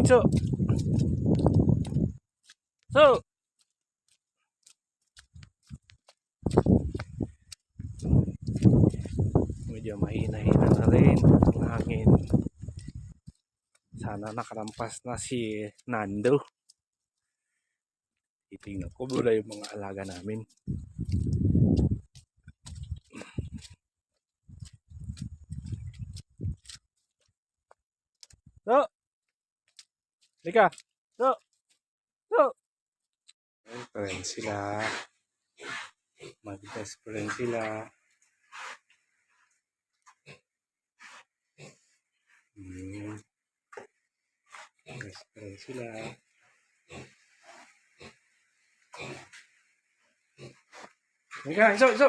Inso! So! Medyo mahina-hina na rin ang hangin. Sana nakalampas na si Nando. Titingnan ko muna yung mga alaga namin. So! Lika! So! So! Ay, friend sila. Mag-best friend sila. Hmm. Best friend sila. Lika, iso, iso!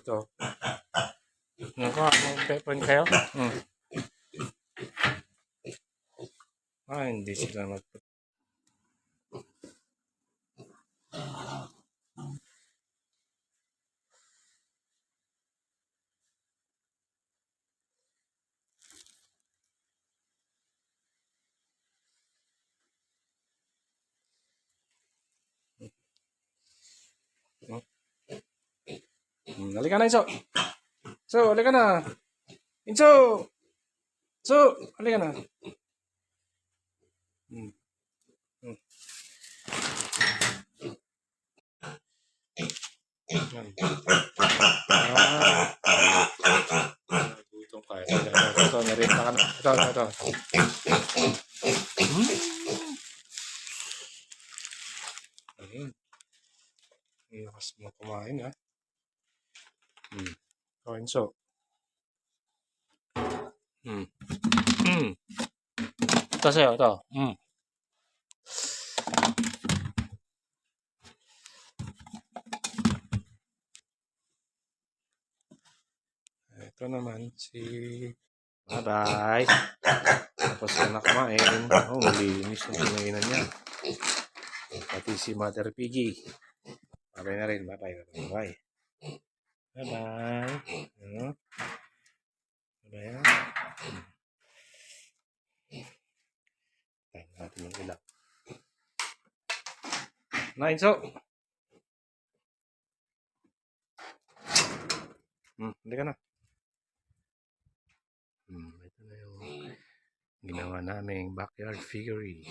Dito. Nako, mag-friend kayo? Hmm. Ah, hindi sila mag Hmm, halika na, Inso. So, halika na. Inso! So, halika na. Hmm. Hmm. Ah. Gutom ka. Ito, narita ka na. Ito, ito, ito. Hmm. Ayun. Ang lakas mo kumain, ha? Hmm. Oh, Enzo. Hmm. Hmm. Ito sa'yo, ito. Hmm. Ito naman si Bye-bye. Tapos na kumain. Oh, malinis ang kinainan niya. Pati si Mother Piggy. Bye-bye na rin. Bye-bye. Bye-bye. Bye-bye. Ano? Bye-bye. Tayo natin yung ilang. Nine, so. Hmm, hindi ka na. Hmm, ito na yung ginawa naming backyard figurine.